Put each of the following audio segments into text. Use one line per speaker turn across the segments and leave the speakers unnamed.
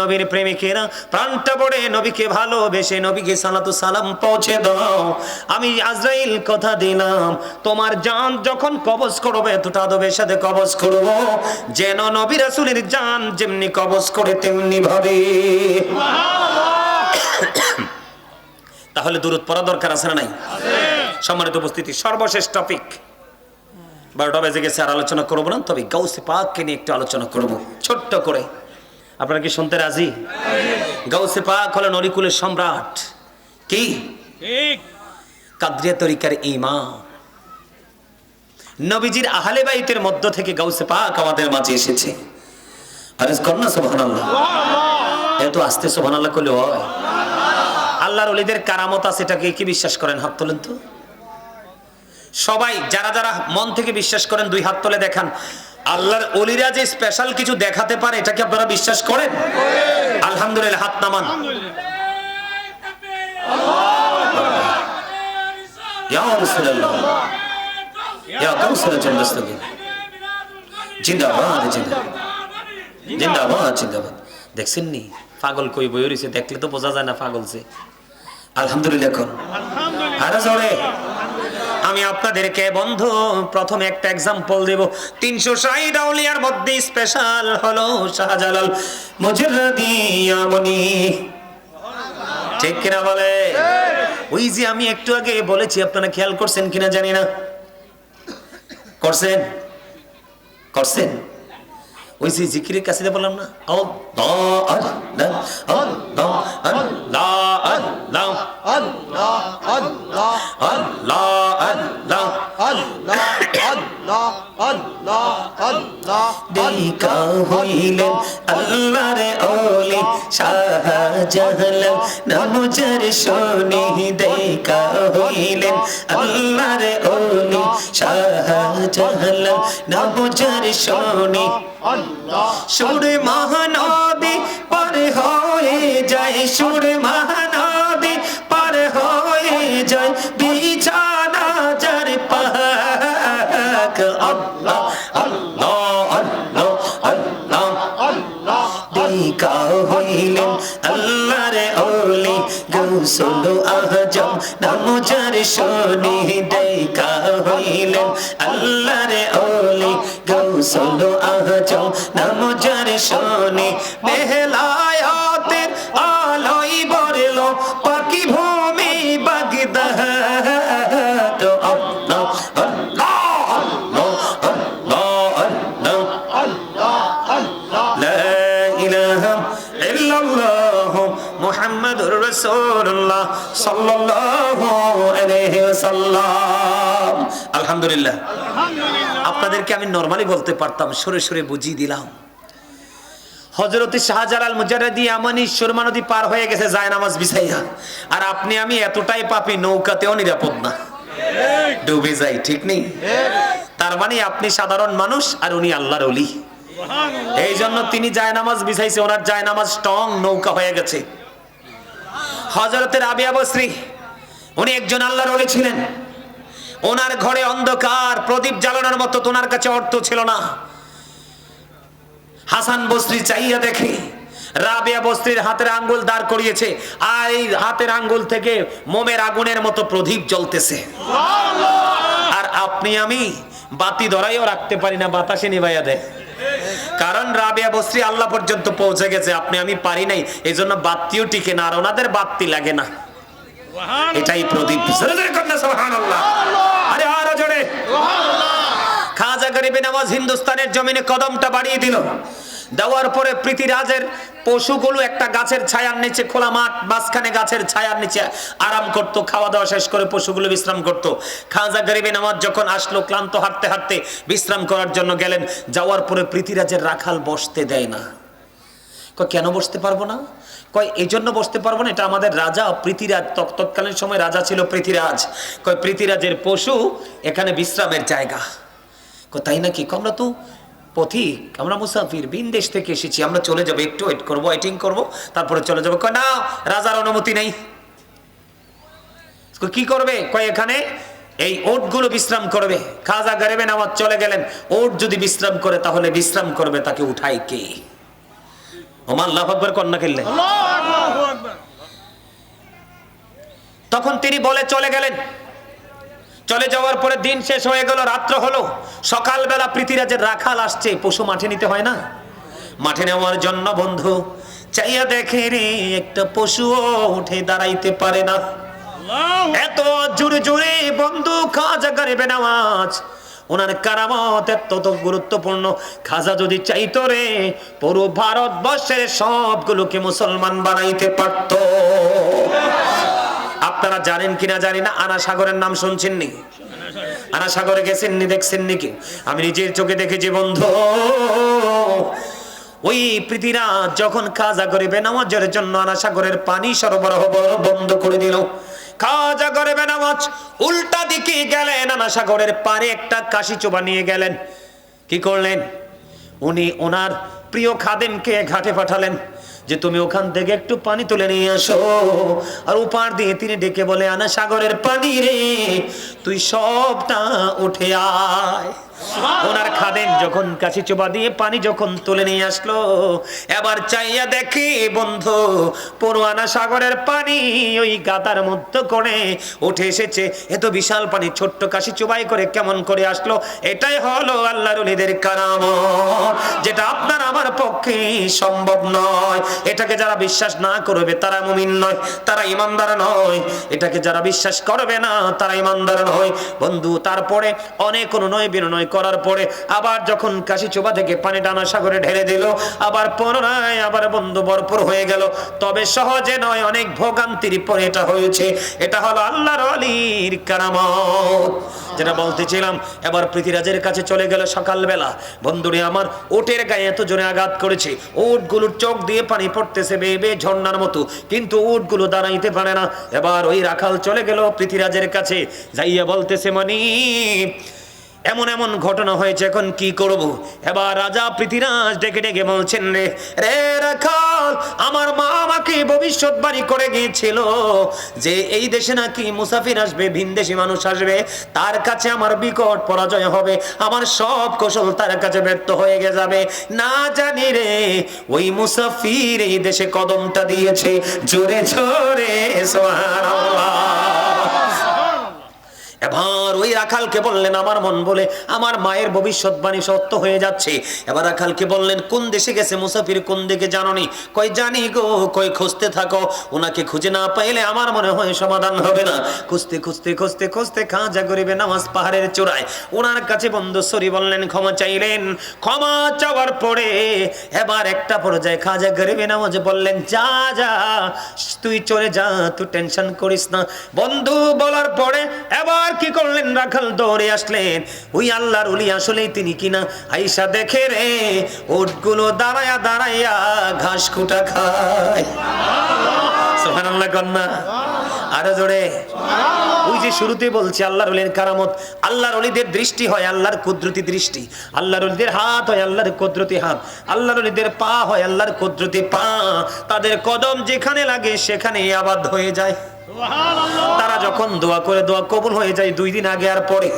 নবীর প্রেমিকেরা প্রাণটা পড়ে নবীকে ভালোবেসে নবীকে সালাতু সালাম পৌঁছে দাও। আমি আজরাইল কথা দিলাম, তোমার জান যখন কবজ করবে আদবের সাথে কবজ যেন নবী রাসূলের জান যেমনি কবজ করে, তেমনি ভাবে। তাহলে দূরত পড়া দরকার আছে না নাই? সম্মানিত উপস্থিতি, সর্বশেষ টপিক বারোটা বেজে গেছে, আর আলোচনা করব না, তবে গাউসে পাককে নিয়ে একটু আলোচনা করব, ছোট্ট করে। আপনারা কি শুনতে রাজি? গাউসে পাক হলেন অরিকুলের সম্রাট। কি? কাদ্রিয়া তরিকার ইমাম। নবীজির আহলে বাইতের মধ্য থেকে গাউসে পাক আমাদের মাঝে এসেছে। সুবহানাল্লাহ। এত আস্তে সুবহানাল্লাহ করলে হয়। আল্লাহর কারামত আছে এটাকে কি বিশ্বাস করেন? হাত তোলেন তো। সবাই যারা যারা মন থেকে বিশ্বাস করেন দুই হাত তুলে দেখান। আল্লাহর অলিরা যে স্পেশাল কিছু দেখাতে পারে, এটা কি আপনারা বিশ্বাস করেন? আলহামদুলিল্লাহ, হাত নামান। দেখছেন নি? পাগল দেখলে তো বোঝা যায় না পাগল সে আলহামদুলিল্লাহ আরে আমি আপনাদেরকে বন্ধু, প্রথমে একটা এক্সাম্পল দেব। তিনশো ষাট আউলিয়ার মধ্যে স্পেশাল হলো শাহজালাল মজুরদিয়ামনি ঠিক কিনা বলে? ওই যে আমি একটু আগে বলেছি, আপনারা খেয়াল করছেন কিনা জানি না। করছেন? করছেন? ওই যে জিকিরের কাছে বললাম না দেখা হইলেন আল্লাহর ওলি নামজার শোনি দেখা হইলেন আল্লাহর শাহজালাল নামজার শোনি। সুর মহানদী পার হয়ে যায়, সুর মহানদী পার হয়ে যায়, বিছানা যার পাক। আল্লাহ আল্লাহ আল্লাহ আল্লাহ। দেখা হইলেন আল্লাহর ওলি গৌসল আজম নামজার শোনি দেখা হইলেন আল্লাহর ওলি গৌসল আজম নামজার শোনি বেহলায়াতের আলহামদুলিল্লাহ। আপনাদেরকে আমি নর্মালি বলতে পারতাম সরে সরে বুঝিয়ে দিলাম। হজরতি শাহজালাল পার হয়ে গেছে যায় নামাজ বিছাইয়া। আর আপনি আমি এতটাই পাপি নৌকাতেও নিরাপদ না। ডুবে যাই ঠিক নেই? তার মানে আপনি সাধারণ মানুষ আর উনি আল্লাহর অলি এই জন্য তিনি জায়নামাজ বিছাইছে ওনার জায়নামাজ স্ট্রং নৌকা হয়ে গেছে। হজরতের আবিয়া বস্রী উনি একজন আল্লাহর অলি ছিলেন। ওনার ঘরে অন্ধকার প্রদীপ জ্বালানোর মতো তোনার কাছে অর্থ ছিল না। হাসান বস্রি চাইয়া দেখে রাবিয়া বস্ত্রীর হাতের আঙ্গুল দাঁড় করিয়েছে আর এই হাতের আঙ্গুল থেকে মোমের আগুনের মতো প্রদীপ জ্বলতেছে। আর আপনি আমি বাতি ধরাইও রাখতে পারি না বাতাসে নিভাইয়া দেয়। কারণ রাবিয়া বসরি আল্লাহ পর্যন্ত পৌঁছে গেছে আপনি আমি পারি নাই এই জন্য বাতিও টিকে না আর ওনাদের বাতি লাগে না। এটাই প্রদীপ। আরে আরও জোরে। খাজা গরিবে নামাজ হিন্দুস্তানের জমিনে কদমটা বাড়িয়ে দিল। দেওয়ার পরে পৃথিরাজের পশুগুলো একটা গাছের ছায়ার নিচে খোলা মাঠ, মাঝখানে গাছের ছায়ার নিচে আরাম করত, খাওয়া দাওয়া শেষ করে পশুগুলো বিশ্রাম করত। খাজা গরিবে নামাজ যখন আসলো, ক্লান্ত, হাঁটতে হাঁটতে বিশ্রাম করার জন্য গেলেন। যাওয়ার পরে পৃথিরাজের রাখাল বসতে দেয় না। কেন বসতে পারব না? কয় এই জন্য বসতে পারব না, এটা আমাদের রাজা, পৃথিরাজ তৎ- তৎকালীন সময় রাজা ছিল পৃথিরাজ। কয়, পৃথিরাজের পশু এখানে বিশ্রামের জায়গা। তাই নাকি? আমরা তো পথিক আমরা মুসাফির বিন দেশ থেকে এসেছি আমরা চলে যাব একটু ওয়েট করব ওয়েটিং করব তারপরে চলে যাব। কয় না রাজার অনুমতি নেই। কি করবে? কয় এখানে এই ওটগুলো বিশ্রাম করবে। খাজা গরিবে নামাজ চলে গেলেন। ওট যদি বিশ্রাম করে তাহলে বিশ্রাম করবে তাকে উঠাই কে? ওমান আল্লাহ আকবর কন্যা খেললে তখন তিনি বলে চলে গেলেন। চলে যাওয়ার পরে দিন শেষ হয়ে গেল রাত্র হলো। সকালবেলা পৃথিরাজের রাখাল আসছে পশু মাঠে নিতে হয় না? মাঠে নেওয়ার জন্য বন্ধু চাইয়া দেখে রে একটা পশুও উঠে দাঁড়াইতে পারে না। এত জোরে জোরে বন্ধু খাজা গরিবে নামাজ। ওনার কারামত এত গুরুত্বপূর্ণ। খাজা যদি চাইতো রে পুরো ভারতবর্ষের সবগুলোকে মুসলমান বানাইতে পারত। আপনারা জানেন কিনা জানি না আনা সাগরের নাম শুনছেন নি? আনা সাগরে গেছেন নি, দেখছেন নাকি আমি নিজের চোখে দেখেছি বন্ধু। ওই পৃথিবীরাজ যখন খাজা গরিবে নামাজের জন্য আনা সাগরের পানি সরবরাহ বন্ধ করে দিল। খাজা গরিবে নামাজ, উল্টা দিকে গেলেন আনা সাগরের পারে একটা কাশি চোবা নিয়ে গেলেন। কি করলেন? উনি ওনার প্রিয় খাদেমকে ঘাটে পাঠালেন। যে তুমি ওখান থেকে একটু পানি তুলে নিয়ে আসো। আর উপার দিয়ে তিনি ডেকে বলে, আনা সাগরের পানি রে, তুই সবটা উঠে আয়। ওনার খাদেন যখন কাছে চোবা দিয়ে পানি যখন তুলে নিয়ে আসলো, এবার চাইয়া দেখি, বন্ধু পড়ুয়ানা সাগরের পানি ওই গাদার মধ্যে করে উঠে এসেছে। এত বিশাল পানি, ছোট্ট কাশি চোবাই করে কেমন করে আসলো? এটাই হলো আল্লাহর উলিদের কারাম। যেটা আপনার আমার পক্ষে সম্ভব নয়। এটাকে যারা বিশ্বাস না করবে, তারা মুমিন নয়, তারা ইমানদার নয়। এটাকে যারা বিশ্বাস করবে না, তারা ইমানদার নয়। বন্ধু, তারপরে অনেক অনুনয় বিনয় করার পরে আবার যখন কাশি চোবা থেকে পানি টানা সাগরে ঢেলে দিল, আবার পুনরায় আবার বন্ধু ভরপুর হয়ে গেল। তবে সহজে নয়, অনেক ভোগান্তির পরে এটা হয়েছে। এটা হলো আল্লাহর আলীর কারামত। যেটা বলতেছিলাম, এবার পৃথিরাজের কাছে চলে গেল সকালবেলা। বন্ধুরে, আমার ওটের গায়ে এত জোরে আঘাত করেছে। উটগুলোর চোখ দিয়ে পানি পড়তেছে বেয়ে বেয়ে ঝর্ণার মতো। কিন্তু উটগুলো দাঁড়াইতে পারে না। এবার ওই রাখাল চলে গেল পৃথিরাজের কাছে। যাইয়া বলতেছে মানি এমন এমন ঘটনা হয়েছে, এখন কি করব? এবার রাজা পৃথিরাজ ডেকে ডেকে বলছেন, রে রে রাখাল, আমার মা আমাকে ভবিষ্যৎবাণী করে গিয়েছিল যে এই দেশে নাকি মুসাফির আসবে, ভিনদেশি মানুষ আসবে, তার কাছে আমার বিকট পরাজয় হবে, আমার সব কৌশল তার কাছে ব্যর্থ হয়ে গে যাবে। না জানি রে, ওই মুসাফির এই দেশে কদমটা দিয়েছে, জোরে জোরে, সুবহানাল্লাহ। এবার ওই রাখালকে বললেন, আমার মন বলে আমার মায়ের ভবিষ্যৎবাণী সত্য হয়ে যাচ্ছে। এবার রাখালকে বললেন, কোন দেশে গেছে মুসাফির, কোন দিকে জাননি? কই জানি গো, কই খুঁজতে থাকো। ওনাকে খুঁজে না পাইলে আমার মনে হয় সমাধান হবে না। খুঁজতে খুঁজতে খুঁজতে খুঁজতে খাজা গরিবে নামাজ পাহাড়ের চূড়ায়। ওনার কাছে বন্ধু সরি বললেন, ক্ষমা চাইলেন। ক্ষমা চাওয়ার পরে এবার একটা পর্যায়ে খাজা গরিবে নামাজ বললেন, যা যা, তুই চলে যা, তুই টেনশন করিস না। বন্ধু বলার পরে এবার কি করলেন? রাখাল দৌড়ে আসলেন। ওই আল্লাহর উলি আসলেই তিনি কিনা? আইসা দেখে রে, ওটগুলো দাঁড়ায়া দাঁড়াইয়া ঘাস খুঁটা খায়। সুবহানাল্লাহ কন্যা। আরও জোরে। ওই যে শুরুতে বলছে, আল্লাহর অলির কারামত। আল্লাহর অলিদের দৃষ্টি হয় আল্লাহর কুদরতি দৃষ্টি। আল্লাহর অলিদের হাত হয় আল্লাহর কুদরতি হাত। আল্লাহর অলিদের পা হয় আল্লাহর কুদরতি পা। তাদের কদম যেখানে লাগে সেখানে আবাদ হয়ে যায়। তারা যখন দোয়া করে, দোয়া কবুল হয়ে যায় দুই দিন আগে আর পরে।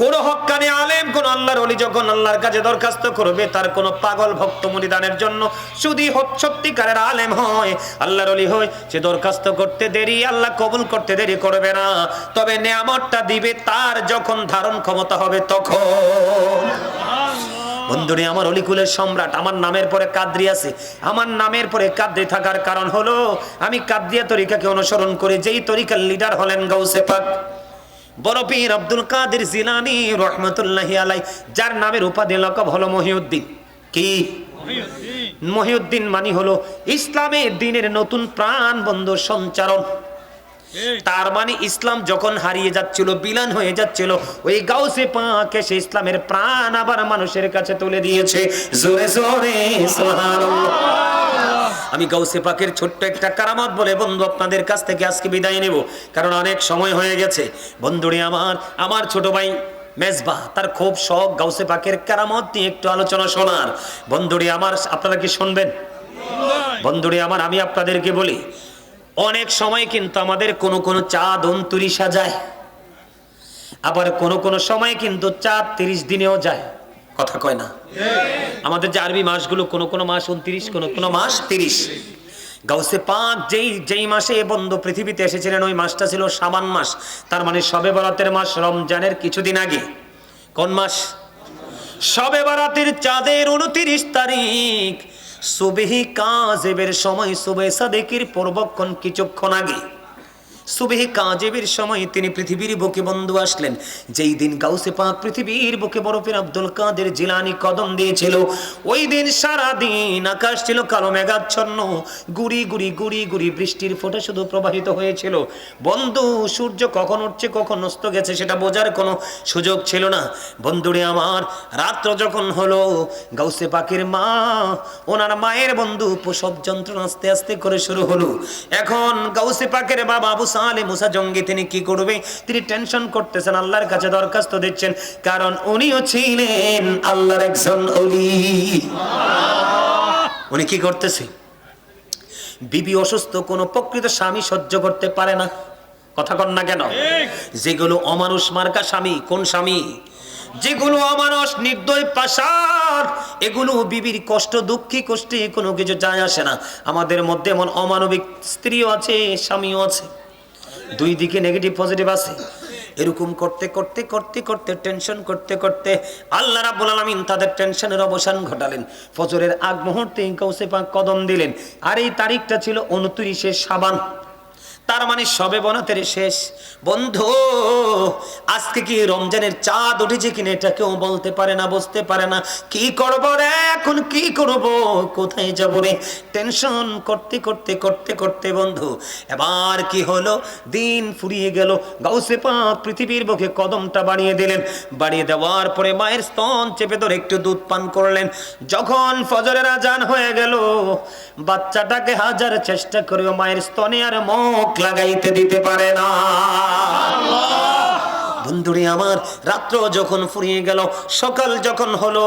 কোন হক্কানি আলেম, কোন আল্লাহর অলি যখন আল্লাহর কাছে দরখাস্ত করবে, তার কোন পাগল ভক্ত মুনিদানের জন্য শুধু সত্যিকারের আলেম হয়। আল্লাহর অলি হয়, সে দরখাস্ত করতে দেরি, আল্লাহ কবুল করতে দেরি করবে না। তবে নেয়ামতটা দিবে তার যখন ধারণ ক্ষমতা হবে তখন। বন্ধুরে, আমার অলিকুলের সম্রাট, আমার নামের পরে কাদ্রি আছে। আমার নামের পরে কাদ্রি থাকার কারণ হলো, আমি কাদ্রিয়া তরিকাকে অনুসরণ করে যেই তরিকার লিডার হলেন গৌসে পাক। বড় পীর আব্দুল কাদের জিলানি রহমতুল্লাহি আলাই যার নামের উপাধি লকব হলো মহিউদ্দিন। কি? মহিউদ্দিন। মানি হলো ইসলামের দিনের নতুন প্রাণ বন্ধু সঞ্চারণ তার মানে ইসলাম যখন হারিয়ে যাচ্ছিল বিলান হয়ে যাচ্ছিল ওই গাউসে পাকে সে ইসলামের প্রাণ আবার মানুষের কাছে তুলে দিয়েছে। জোরে জোরে সুবহানাল্লাহ। আমি গৌসে পাকের ছোট্ট একটা কারামত বলে, বন্ধু, আপনাদের কাছ থেকে আজকে বিদায় নেব। কারণ অনেক সময় হয়ে গেছে। বন্ধুরে আমার আমার ছোট ভাই মেজবা, তার খুব শখ গাউসে পাকের কারামত নিয়ে একটু আলোচনা শোনার। বন্ধুরে আমার, আপনারা কি শুনবেন? বন্ধুরে আমার, আমি আপনাদেরকে বলি, অনেক সময় কিন্তু আমাদের কোনো কোনো চাঁদ অন্তরি সাজায় আবার কোনো কোনো সময় কিন্তু চাঁদ তিরিশ দিনেও যায়। কথা কয় না। আমাদের যে আরবি মাসগুলো, কোনো কোনো মাস উনত্রিশ, কোনো কোনো মাস তিরিশ। গাউসে পাক যেই যেই মাসে এ বন্ধু পৃথিবীতে এসেছিলেন, ওই মাসটা ছিল সাবান মাস। তার মানে সবে বরাতের মাস রমজানের কিছুদিন আগে। কোন মাস? সবে বরাতের চাঁদের উনত্রিশ তারিখ। সুবেহি কাজেবের সময় সুবে সাদেকির পূর্বক্ষণ কিছুক্ষণ আগে। সুবেহি কাজেবের সময় তিনি পৃথিবীর বুকে বন্ধু আসলেন। যেই দিন গাউসে পাক পৃথিবীর বুকে বরফের আব্দুল কাদের জিলানি কদম দিয়েছিল, ওই দিন সারা দিন আকাশ ছিল কালো মেঘাচ্ছন্ন। গুড়ি গুড়ি গুড়ি গুড়ি বৃষ্টির ফোঁটা শুধু প্রবাহিত হয়েছিল। বন্ধু, সূর্য কখন উঠছে, কখন অস্ত গেছে সেটা বোঝার কোনো সুযোগ ছিল না। বন্ধুরে আমার, রাত্র যখন হলো, গাউসে পাকের মা, ওনার মায়ের বন্ধু প্রসব যন্ত্রণা আস্তে আস্তে করে শুরু হলো। এখন গাউসে পাকের বাবা আবু সালে মুসা জঙ্গি তিনি কি করবে? তিনি টেনশন করতেছেন, আল্লাহর কাছে দরখাস্ত দিচ্ছেন। কারণ উনিও ছিলেন আল্লাহর একজন অলি উনি কি করতেছে? বিবি অসুস্থ, কোনো প্রকৃত স্বামী সহ্য করতে পারে না। কথা কন না কেন? যেগুলো অমানুষ মার্কা স্বামী, কোন স্বামী? যেগুলো অমানুষ নির্দয় পাশার এগুলো বিবির কষ্ট, দুঃখী, কষ্টে কোনো কিছু যায় আসে না। আমাদের মধ্যে এমন অমানবিক স্ত্রীও আছে, স্বামীও আছে। দুই দিকে নেগেটিভ পজিটিভ আছে। এরকম করতে করতে করতে করতে টেনশন করতে করতে আল্লাহ রাব্বুল আলামিন তাদের টেনশনের অবসান ঘটালেন। ফজরের আগ মুহূর্তে পাক কদম দিলেন। আর এই তারিখটা ছিল উনত্রিশে সাবান তার মানে সবে বনাতের শেষ। বন্ধু, আজকে কি রমজানের চাঁদ উঠেছে কিনা এটা কেউ বলতে পারে না, বুঝতে পারে না। কি করব রে? এখন কি করব? কোথায় যাব রে? টেনশন করতে করতে করতে করতে, বন্ধু, এবার কি হলো? দিন ফুরিয়ে গেল। গাউসে পাক পৃথিবীর বুকে কদমটা বাড়িয়ে দিলেন। বাড়িয়ে দেওয়ার পরে মায়ের স্তন চেপে ধরে একটু দুধ পান করলেন। যখন ফজরের আজান হয়ে গেল, বাচ্চাটাকে হাজার চেষ্টা করেও মায়ের স্তনে আর মুখ লাগাইতে দিতে পারে না। বন্ধুরে, আমার রাত্র যখন ফুরিয়ে গেল, সকাল যখন হলো,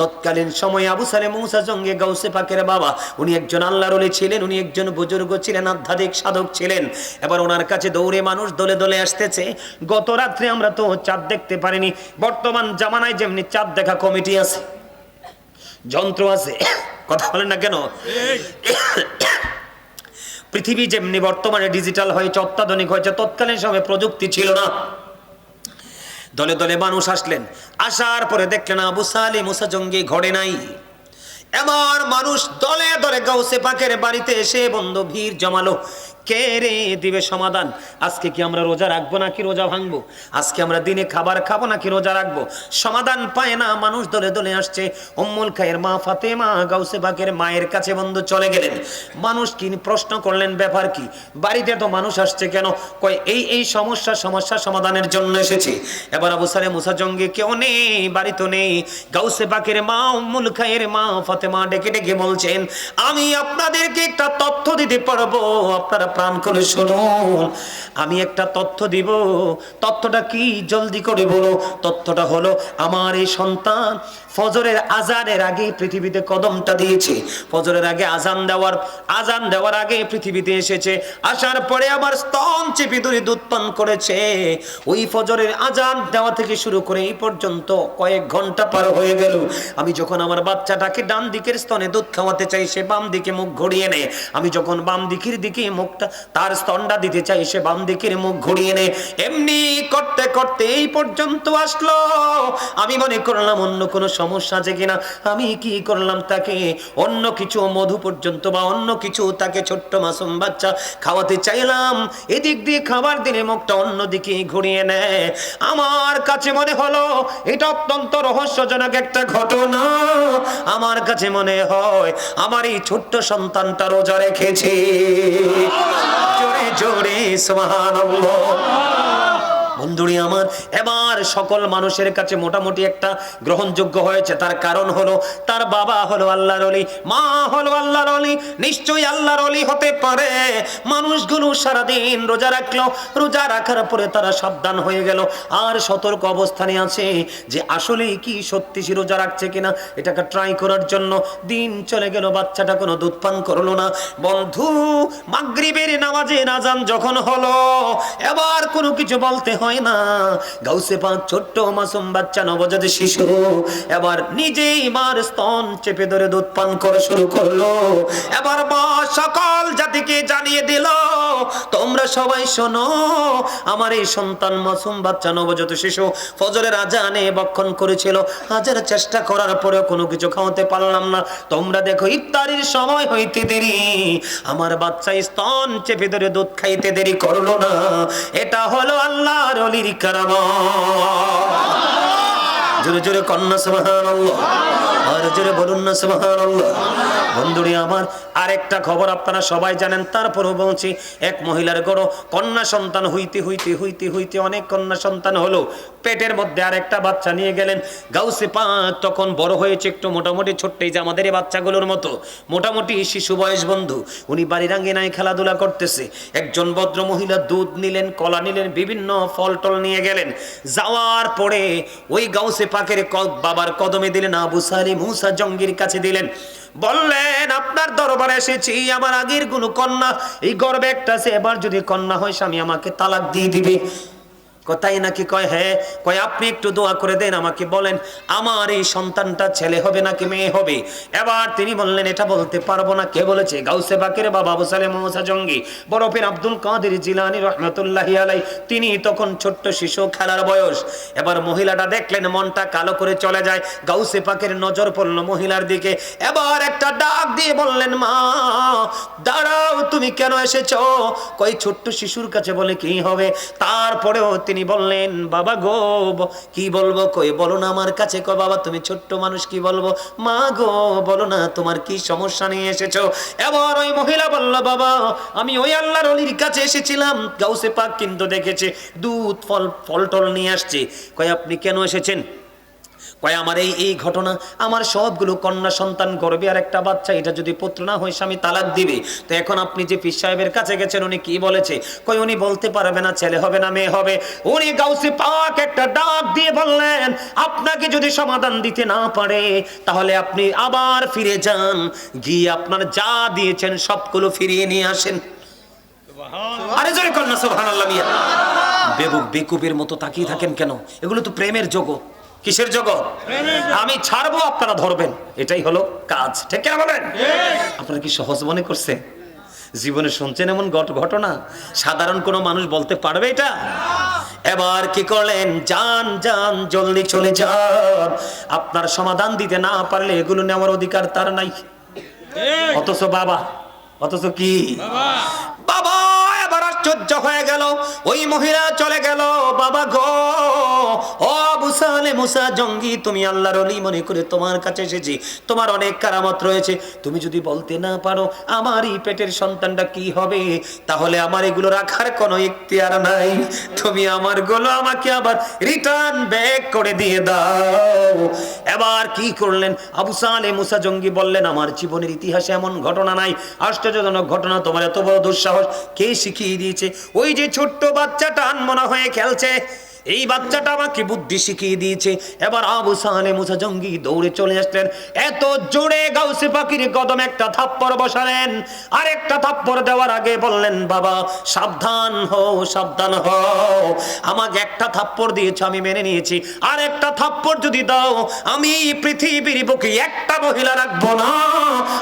তৎকালীন সময় আবু সালে মৌসা সঙ্গে গাউসে পাকের বাবা, উনি একজন আল্লাহর ওলি ছিলেন, উনি একজন বুজুর্গ ছিলেন, আধ্যাত্মিক সাধক ছিলেন। এবার ওনার কাছে দৌড়ে মানুষ দলে দলে আসতেছে। গত রাত্রে আমরা তো চাঁদ দেখতে পারিনি। বর্তমান জামানায় যেমনি চাঁদ দেখা কমিটি আছে, যন্ত্র আছে। কথা বলেন না কেন? পৃথিবী যেমনি বর্তমানে ডিজিটাল হয়েছে, অত্যাধুনিক হয়েছে, তৎকালীন সময় প্রযুক্তি ছিল না। দলে দলে মানুষ আসলেন। আসার পরে দেখলেন আবু সালি মুসা জঙ্গি ঘরে নাই। এবার মানুষ দলে দলে গাউসে পাকের বাড়িতে এসে বন্ধ ভিড় জমালো। কে রে দিবে সমাধান? আজকে কি আমরা রোজা রাখব নাকি রোজা ভাঙবো? আজকে আমরা দিনে খাবার খাব নাকি রোজা রাখব? সমাধান পায় না, মানুষ দলে দলে আসছে। অম্মুল খায়ের মা ফাতেমা গাউসে পাকের মায়ের কাছে বন্ধু চলে গেলেন। মানুষ কি প্রশ্ন করলেন, ব্যাপার কি? বাড়িতে তো মানুষ আসছে কেন? কয়, এই এই সমস্যা সমস্যা সমাধানের জন্য এসেছে। এবার আবু সালে মুসা জঙ্গে কেউ নেই, বাড়ি তো নেই। গাউসে পাকের মা, উম্মুল খায়ের মা ফাতেমা ডেকে ডেকে বলছেন, আমি আপনাদেরকে একটা তথ্য দিতে পারব। আপনারা প্রাণ করে শোনো আমি একটা তথ্য দিব। তথ্যটা কি? জলদি করে বলো। তথ্যটা হলো, আমার এই সন্তান ফজরের আজানের আগে পৃথিবীতে কদমটা দিয়েছে। ফজরের আগে আজান দেওয়ার আজান দেওয়ার আগে পৃথিবীতে এসেছে। আসার পরে আবার স্তন চেপে ধরে দুধ করেছে। ওই ফজরের আজান দেওয়া থেকে শুরু করে এই পর্যন্ত কয়েক ঘণ্টা পার হয়ে গেল। আমি যখন আমার বাচ্চাটাকে ডান দিকের স্তনে দুধ খাওয়াতে চাই, সে বাম দিকে মুখ ঘুরিয়ে নেয়। আমি যখন বাম দিকের দিকে মুখটা, তার স্তনটা দিতে চাই, সে বাম দিকের মুখ ঘুরিয়ে নেয়। এমনি করতে করতে এই পর্যন্ত আসলো। আমি মনে করলাম অন্য কোনো সমস্যা আছে কিনা? আমি কি করলাম তাকে? অন্য কিছু মধু পর্যন্ত বা অন্য কিছু তাকে ছোট্ট মাসুম বাচ্চা খাওয়াতে চাইলাম। এদিক দিয়ে খাবার দিনে মুখটা অন্যদিকে ঘুরিয়ে নেয়। আমার কাছে মনে হলো, এটা অত্যন্ত রহস্যজনক একটা ঘটনা। আমার কাছে মনে হয়, আমার এই ছোট্ট সন্তানটা রোজা রেখেছে। জোরে জোরে, সুবহানাল্লাহ। বন্ধুরি আমার, এবার সকল মানুষের কাছে মোটামুটি একটা গ্রহণযোগ্য হয়েছে। তার কারণ হলো, তার বাবা হলো আল্লাহর অলি মা হলো আল্লাহর অলি নিশ্চয়ই আল্লাহর অলি হতে পারে। মানুষগুলো সারাদিন রোজা রাখল, রোজা রাখার পরে তারা সাবধান হয়ে গেল। আর সতর্ক অবস্থানে আছে যে আসলেই কি সত্যি সে রোজা রাখছে কিনা, এটাকে ট্রাই করার জন্য দিন চলে গেল, বাচ্চাটা কোনো দুধ পান করল না। বন্ধু, মাগরিবের নামাজে নাজান যখন হলো, এবার কোনো কিছু বলতে হয় হয় না গাউসে পাক ছোট্ট মাসুম বাচ্চা নবজাত শিশু। এবার নিজেই মার স্তন চেপে ধরে দুধ পান করা শুরু করল। এবার মা সকল জাতিকে জানিয়ে দিল, তোমরা সবাই শোনো, আমার এই সন্তান মাসুম বাচ্চা নবজাত শিশু ফজরের আজানে বক্ষণ করেছিল। হাজার চেষ্টা করার পরেও কোনো কিছু খাওয়াতে পারলাম না। তোমরা দেখো ইফতারির সময় হইতে দেরি। আমার বাচ্চা স্তন চেপে ধরে দুধ খাইতে দেরি করল না। এটা হলো আল্লাহর অলির কারামত। জোরে জোরে কন্যা সবহান আর জোরে বলুন না সুবহানাল্লাহ। বন্ধুরি আমার, আরেকটা খবর আপনারা সবাই জানেন, তারপরও বলছি, এক মহিলার গড় কন্যা সন্তান হইতে হইতে হইতে হইতে অনেক কন্যা সন্তান হলো। পেটের মধ্যে আরেকটা বাচ্চা নিয়ে গেলেন, গাউসে পাক, তখন বড় হয়েছে একটু মোটামুটি ছোট্ট, এই যে আমাদের এই বাচ্চাগুলোর মতো। মোটামুটি শিশু বয়স বন্ধু, উনি বাড়ির আঙ্গিনায় খেলাধুলা করতেছে। একজন ভদ্র মহিলা দুধ নিলেন, কলা নিলেন, বিভিন্ন ফল টল নিয়ে গেলেন। যাওয়ার পরে ওই গাউসে পাকের বাবার কদমে দিলেন আবু সালি মুসা জঙ্গির কাছে দিলেন। বললেন, আপনার দরবারে এসেছি, আমার আগের কোনো কন্যা। এই গর্বে একটা আছে এবার যদি কন্যা হয়, স্বামী আমাকে তালাক দিয়ে দিবে। কথাই নাকি কয় হ্যাঁ কয়, আপনি একটু দোয়া করে দেন আমাকে, বলেন, আমার এই সন্তানটা ছেলে হবে নাকি মেয়ে হবে? এবার তিনি বললেন, এটা বলতে পারব না। কে বলেছে? গাউসে বাকের বাবা আবু সালেম মোসা জঙ্গি। বরফের আব্দুল কাদের জিলানি রহমতুল্লাহি আলাই তিনি তখন ছোট্ট শিশু, খেলার বয়স। এবার মহিলাটা দেখলেন, মনটা কালো করে চলে যায়। গাউসে পাকের নজর পড়ল মহিলার দিকে। এবার একটা ডাক দিয়ে বললেন, মা, দাঁড়াও, তুমি কেন এসেছ? কই ছোট্ট শিশুর কাছে বলে কি হবে? তারপরেও তিনি বললেন, বাবা গো, কি বলব? কই, বলো না আমার কাছে কয় বাবা, তুমি ছোট্ট মানুষ, কি বলব? মা গো, বলো না তোমার কি সমস্যা নিয়ে এসেছ? এবার ওই মহিলা বলল, বাবা, আমি ওই আল্লাহর অলির কাছে এসেছিলাম, গাউসে পাক কিন্তু দেখেছে, দুধ ফল ফল টল নিয়ে আসছে। কয় আপনি কেন এসেছেন? কয় আমার এই এই ঘটনা আমার সবগুলো কন্যা সন্তান গর্বে আর একটা বাচ্চা এটা যদি পুত্র না হয় স্বামী তালাক দিবে। তো এখন আপনি যে পীর সাহেবের কাছে গেছেন উনি কি বলেছে? কই উনি বলতে পারবে না ছেলে হবে না মেয়ে হবে। উনি গাউসি পাক একটা ডাক দিয়ে বললেন আপনাকে যদি সমাধান দিতে না পারে তাহলে আপনি আবার ফিরে যান। গিয়ে আপনার যা দিয়েছেন সবগুলো ফিরিয়ে নিয়ে আসেন। আরে জোরে কন্যা সুবহানাল্লাহ মিয়া। বেবুক বেকুবের মতো তাকিয়ে থাকেন কেন? এগুলো তো প্রেমের জগৎ। কিসের জগৎ? আমি ছাড়বো, আপনারা ধরবেন। এটাই হলো কাজ। ঠিক বলেন? আপনারা কি সহজ মনে করছে জীবনে শুনছেন এমন ঘট- ঘটনা? সাধারণ কোনো মানুষ বলতে পারবে এটা? এবার কি করলেন? যান যান, জলদি চলে যান। আপনার সমাধান দিতে না পারলে এগুলো নেওয়ার অধিকার তার নাই। অথচ বাবা, অথচ কি? বাবা, এবার আশ্চর্য হয়ে গেল। ওই মহিলা চলে গেল। বাবা গো মনে অনেক কারামত রয়েছে। তুমি যদি বলতে না পারো, আমার পেটের সন্তানটা কি হবে? তাহলে আমার এগুলো রাখার নাই। আমার রিটার্ন ব্যাক করে দিয়ে দাও। এবার কি করলেন? আবু সালে জঙ্গি বললেন, আমার জীবনের ইতিহাসে এমন ঘটনা নাই। আশ্চর্যজনক ঘটনা, তোমার এত বড় দুঃসাহস। কে শিখিয়ে দিয়েছে? ওই যে ছোট্ট বাচ্চাটা আনমনা হয়ে খেলছে। এই বাচ্চাটা আমাকে বুদ্ধি শিখিয়ে দিয়েছে। এবার আবু সালে মুসা জঙ্গি দৌড়ে চলে আসলেন। এত জোরে গাউসে পাখির কদম একটা থাপ্পড় বসালেন। আর একটা থাপ্পড় দেওয়ার আগে বললেন, বাবা, সাবধান হও সাবধান হও। আমাকে একটা থাপ্পড় দিয়েছ, আমি মেনে নিয়েছি। আর একটা থাপ্পড় যদি দাও, আমি পৃথিবীর বুকে একটা মহিলা রাখব না।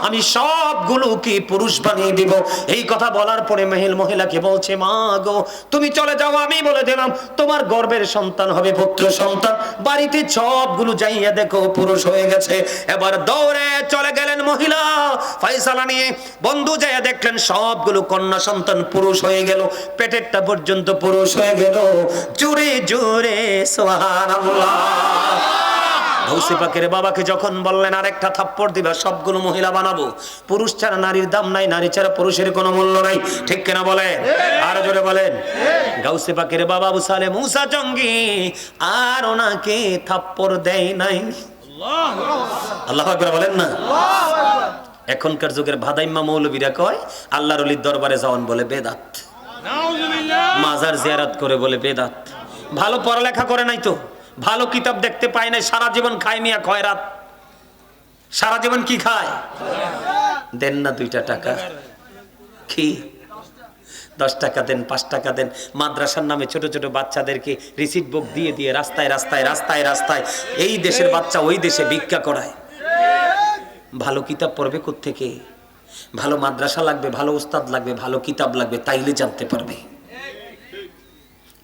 আমি সবগুলো কি পুরুষ বানিয়ে দিব। এই কথা বলার পরে মেহিল মহিলাকে বলছে, মা গো, তুমি চলে যাও, আমি বলে দিলাম, তোমার গর্বের সন্তান হবে, পুত্র সন্তান। বাড়িতে সবগুলো যাইয়া দেখো, পুরুষ হয়ে গেছে। এবার দৌড়ে চলে গেলেন মহিলা। ফাইসালা নিয়ে বন্ধু যাইয়া দেখলেন, সবগুলো কন্যা সন্তান পুরুষ হয়ে গেল। পেটেরটা পর্যন্ত পুরুষ হয়ে গেল। জুড়ে জুড়ে সোহান সোহানাল্লাহ গৌসে পাকের বাবাকে যখন বললেন আরেকটা থাপ্পড় দিবা সবগুলো মহিলা বানাবো। পুরুষ ছাড়া নারীর দাম নাই নারী ছাড়া পুরুষের কোনো মূল্য নাই। ঠিক কিনা বলে আরও জোরে বলেন। গাউসে পাকের বাবা মুসা জঙ্গি আর ওনাকে থাপ্পড় দেয় নাই। আল্লাহ আকবার বলেন না? এখনকার যুগের ভাদাইম্মা মৌলবীরা কয় আল্লাহর অলির দরবারে যাওয়ান বলে বেদাত। মাজার জিয়ারাত করে বলে বেদাত। ভালো পড়ালেখা করে নাই তো? ভালো কিতাব দেখতে পায় নাই, সারা জীবন খায় মিয়া খয়রাত সারা জীবন কি খায়? দেন না দুইটা টাকা। কি? দশ টাকা দেন, পাঁচ টাকা দেন। মাদ্রাসার নামে ছোট ছোট বাচ্চাদেরকে রিসিট বুক দিয়ে দিয়ে রাস্তায় রাস্তায় রাস্তায় রাস্তায় এই দেশের বাচ্চা ওই দেশে ভিক্ষা করায়। ভালো কিতাব পড়বে থেকে ভালো মাদ্রাসা লাগবে, ভালো উস্তাদ লাগবে, ভালো কিতাব লাগবে, তাইলে জানতে পারবে।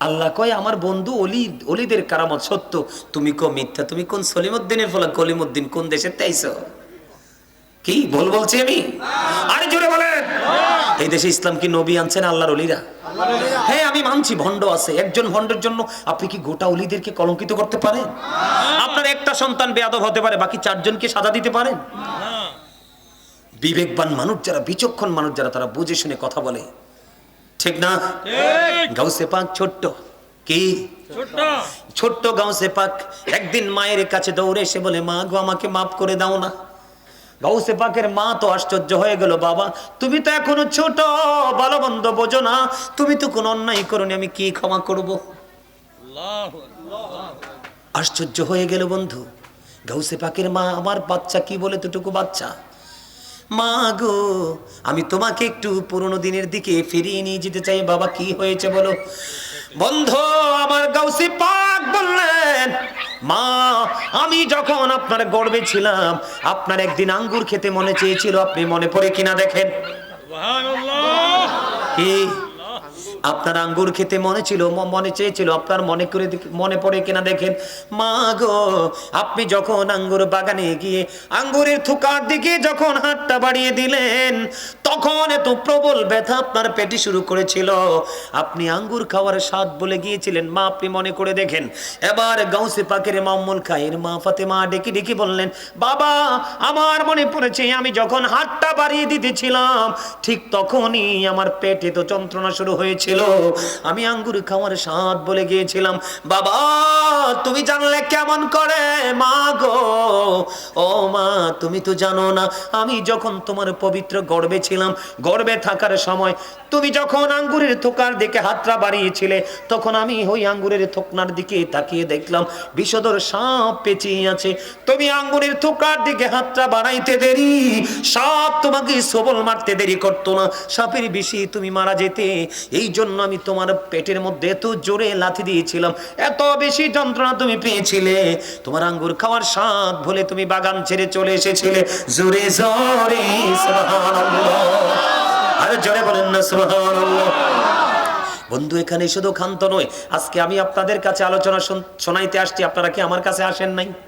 আল্লাহ কয় আমার বন্ধু অলি অলিদের কারামত সত্য। তুমি কো মিথ্যা? তুমি কোন সলিমুদ্দিনের ফলে? কলিমুদ্দিন কোন দেশের তাইছো? কি? ভুল বলছি আমি? আরে জোরে বলেন। এই দেশে ইসলাম কি নবী আনছেন আল্লাহর অলিরা? হ্যাঁ আমি মানছি ভণ্ড আছে। একজন ভণ্ডের জন্য আপনি কি গোটা অলিদেরকে কলঙ্কিত করতে পারেন? আপনার একটা সন্তান বেয়াদব হতে পারে বাকি চারজনকে সাজা দিতে পারেন? বিবেকবান মানুষ যারা বিচক্ষণ মানুষ যারা তারা বুঝে শুনে কথা বলে। ঠিক না? গাউসে পাক ছোট্ট। কি? ছোট্ট। গাউসে পাক। একদিন মায়ের কাছে দৌড়ে এসে বলে মা গো আমাকে মাফ করে দাও না। গাউসে পাকের মা তো আশ্চর্য হয়ে গেল বাবা তুমি তো এখনও ছোট বলবন্ধ বোঝো না। তুমি তো কোনো অন্যায় করনি আমি কি ক্ষমা করব? আশ্চর্য হয়ে গেল বন্ধু। গাউসে পাকের মা আমার বাচ্চা কি বলে দুটুকু বাচ্চা? মা গো আমি তোমাকে একটু পুরনো দিনের দিকে ফিরিয়ে নিয়ে যেতে চাই। বাবা কি হয়েছে বলো? বন্ধ আমার গাউসি পাক বললেন মা আমি যখন আপনার গর্বে ছিলাম আপনার একদিন আঙ্গুর খেতে মনে চেয়েছিল। আপনি মনে পড়ে কিনা দেখেন? কি? আপনার আঙ্গুর খেতে মনে ছিল মনে চেয়েছিল, আপনার মনে করে মনে পড়ে কিনা দেখেন। মা গো, আপনি যখন আঙ্গুর বাগানে গিয়ে আঙ্গুরের থুকার দিকে যখন হাতটা বাড়িয়ে দিলেন তখন এত প্রবল ব্যথা আপনার পেটে শুরু করেছিল। আপনি আঙ্গুর খাওয়ার স্বাদ বলে গিয়েছিলেন, মা আপনি মনে করে দেখেন। এবার গাউসে পাকের মাম্মুল খায়ের মা ফাতেমা ডেকে ডেকে বললেন, বাবা, আমার মনে পড়েছে আমি যখন হাতটা বাড়িয়ে দিতেছিলাম, ঠিক তখনই আমার পেটে তো যন্ত্রণা শুরু হয়েছিল। আমি আঙ্গুর খাওয়ার স্বাদ বলে গিয়েছিলাম, বাবা, তুমি জানলে কেমন করে, মা গো? ও মা, তুমি তো জানো না, আমি যখন তোমার পবিত্র গর্বে ছিলাম গর্বে থাকার সময়। তুমি যখন আঙ্গুরের থোকার দিকে হাতটা বাড়িয়েছিলে, তখন আমি ওই আঙ্গুরের থোকনার দিকে তাকিয়ে দেখলাম বিষধর সাপ পেঁচিয়ে আছে। তুমি আঙ্গুরের থোকার দিকে হাতটা বাড়াইতে দেরি, সাপ তোমাকে সবল মারতে দেরি করতো না। সাপের বেশি তুমি মারা যেতে, এই জন্য আমি তোমার পেটের মধ্যে এত জোরে লাথি দিয়েছিলাম। এত বেশি যন্ত্রণা তুমি পেয়েছিলে। তোমার আঙ্গুর খাওয়ার স্বাদ ভুলে তুমি বাগান ছেড়ে চলে এসেছিলে। জোরে জোরে, সুবহানাল্লাহ। আরে জোরে বলেন না, সুবহানাল্লাহ। বন্ধু, এখানে শুধু ক্ষান্ত নয়, আজকে আমি আপনাদের কাছে আলোচনা শুন- শোনাইতে আসছি, আপনারা কি আমার কাছে আসেন নাই?